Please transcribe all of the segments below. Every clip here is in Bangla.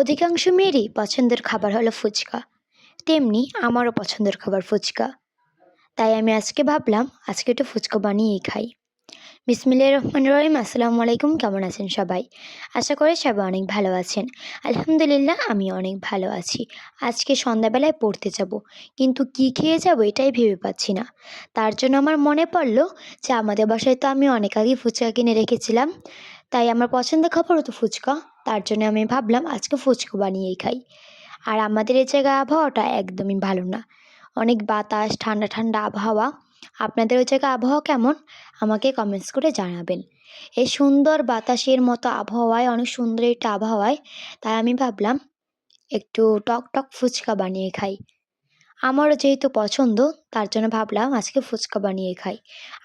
অধিকাংশ মেয়েরই পছন্দের খাবার হলো ফুচকা। তেমনি আমারও পছন্দের খাবার ফুচকা। তাই আমি আজকে ভাবলাম, আজকে একটু ফুচকা বানিয়েই খাই। বিসমিল্লাহির রহমান রহিম, আসসালামু আলাইকুম, কেমন আছেন সবাই? আশা করি সবাই অনেক ভালো আছেন। আলহামদুলিল্লাহ আমি অনেক ভালো আছি। আজকে সন্ধ্যাবেলায় পড়তে যাব, কিন্তু কি খেয়ে যাব এটাই ভেবে পাচ্ছি না। তার জন্য আমার মনে পড়ল যে আমাদের বাসায় তো আমি অনেক আগেই ফুচকা কিনে রেখেছিলাম, তাই আমার পছন্দের খাবারও তো ফুচকা। তার জন্য আমি ভাবলাম আজকে ফুচকা বানিয়েই খাই। আর আমাদের এই জায়গায় আবহাওয়াটা একদমই ভালো না। অনেক বাতাস, ঠান্ডা ঠান্ডা আবহাওয়া। আপনাদের ওই জায়গায় আবহাওয়া কেমন? আমাকে কমেন্টস করে জানাবেন। এই সুন্দর বাতাসের মতো আবহাওয়ায়, অনেক সুন্দর একটা আবহাওয়ায়, তাই আমি ভাবলাম একটু টক টক ফুচকা বানিয়ে খাই। আমারও যেহেতু পছন্দ, তার জন্য ভাবলাম আজকে ফুচকা বানিয়ে খাই।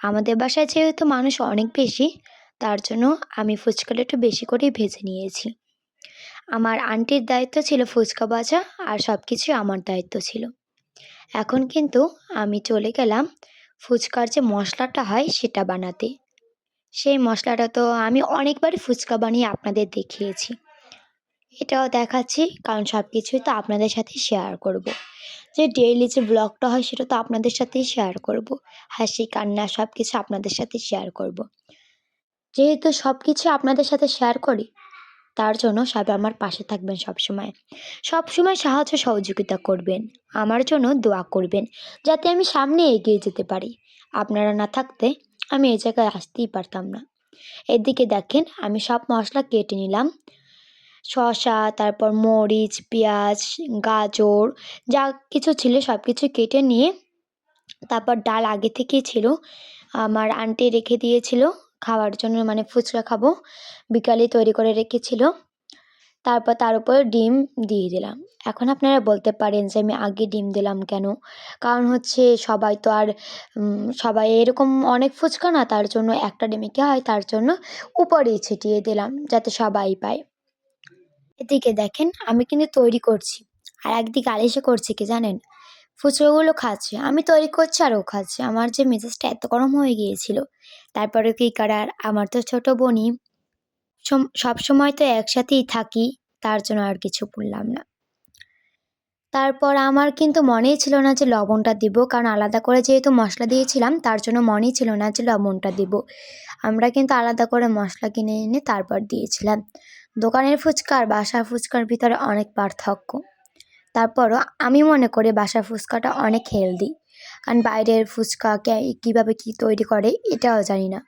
আমাদের বাসায় যেহেতু মানুষ অনেক বেশি তার জন্য আমি ফুচকাটা একটু বেশি করেই ভেজে নিয়েছি আমার আন্টির দায়িত্ব ছিল ফুচকা ভাজা আর সব কিছু আমার দায়িত্ব ছিল এখন কিন্তু আমি চলে গেলাম ফুচকার যে মশলাটা হয় সেটা বানাতে সেই মশলাটা তো আমি অনেকবারই ফুচকা বানিয়ে আপনাদের দেখিয়েছি এটাও দেখাচ্ছি কারণ সব কিছুই তো আপনাদের সাথে শেয়ার করব। যে ডেইলি যে ব্লগটা হয় সেটা তো আপনাদের সাথেই শেয়ার করব। হাসি, কান্না সব কিছু আপনাদের সাথে শেয়ার করব। যেহেতু সব কিছু আপনাদের সাথে শেয়ার করি, তার জন্য সবাই আমার পাশে থাকবেন সবসময়। সবসময় সাহায্য সহযোগিতা করবেন, আমার জন্য দোয়া করবেন, যাতে আমি সামনে এগিয়ে যেতে পারি। আপনারা না থাকতে আমি এই জায়গায় আসতেই পারতাম না। এদিকে দেখেন, আমি সব মশলা কেটে নিলাম। শসা, তারপর মরিচ, পেঁয়াজ, গাজর, যা কিছু ছিল সব কিছু কেটে নিয়ে, তারপর ডাল আগে থেকেই ছিল, আমার আন্টি রেখে দিয়েছিল। খাওয়ার জন্য মানে ফুচকা খাব। বিকালে তৈরি করে রেখেছিল। তারপর তার উপর ডিম দিয়ে দিলাম। এখন আপনারা বলতে পারেন যে আমি আগে ডিম দিলাম কেন? কারণ হচ্ছে সবাই তো আর সবাই এরকম অনেক ফুচকা না, তার জন্য একটা ডিমে কী হয়, তার জন্য উপরেই ছিটিয়ে দিলাম যাতে সবাই পায়। এদিকে দেখেন, আমি কিন্তু তৈরি করছি। আর একদিকে আলিশে করছি, কি জানেন? ফুচকাগুলো খাচ্ছে, আমি তৈরি করছি আর ও খাচ্ছে। আমার যে মেজাজটা এত গরম হয়ে গিয়েছিল। তারপরে কী করার? আমার তো ছোটো বোনই। সব সময় তো একসাথেই থাকি, তার জন্য আর কিছু বললাম না। তারপর আমার কিন্তু মনেই ছিল না যে লবণটা দিব, কারণ আলাদা করে যেহেতু মশলা দিয়েছিলাম, তার জন্য মনেই ছিল না যে লবণটা দিব। আমরা কিন্তু আলাদা করে মশলা কিনে এনে তারপর দিয়েছিলাম। দোকানের ফুচকা আর বাসার ফুচকার ভিতরে অনেক পার্থক্য। তারপরও আমি মনে করি বাসার ফুচকাটা অনেক হেলদি কারণ বাইরের ফুচকা কীভাবে কী তৈরি করে এটাও জানি না।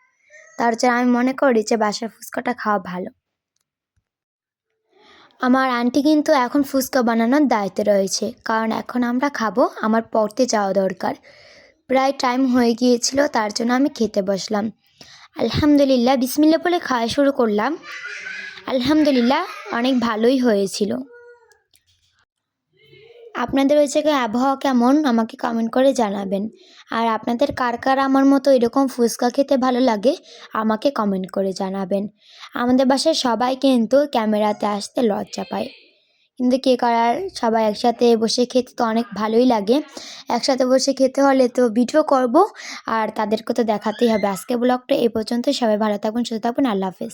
তার জন্য আমি মনে করি যে বাসার ফুচকাটা খাওয়া ভালো। আমার আন্টি কিন্তু এখন ফুচকা বানানোর দায়িত্বে রয়েছে। কারণ এখন আমরা খাব আমার পড়তে যাওয়া দরকার। প্রায় টাইম হয়ে গিয়েছিল, তার জন্য আমি খেতে বসলাম। আলহামদুলিল্লাহ বিসমিল্লা বলে খাওয়া শুরু করলাম। আলহামদুলিল্লাহ, অনেক ভালোই হয়েছিল। আপনাদের ওই জায়গায় আবহাওয়া কেমন, আমাকে কমেন্ট করে জানাবেন। আর আপনাদের কার কার আমার মতো এরকম ফুচকা খেতে ভালো লাগে, আমাকে কমেন্ট করে জানাবেন। আমাদের বাসায় সবাই কিন্তু ক্যামেরাতে আসতে লজ্জা পায়। কিন্তু কে করার সবাই একসাথে বসে খেতে তো অনেক ভালোই লাগে। একসাথে বসে খেতে হলে তো ভিডিও করব, আর তাদেরকে তো দেখাতেই হবে। আজকে ব্লগটা এ পর্যন্ত সবাই ভালো থাকবেন সুস্থ থাকবেন আল্লাহ হাফেজ।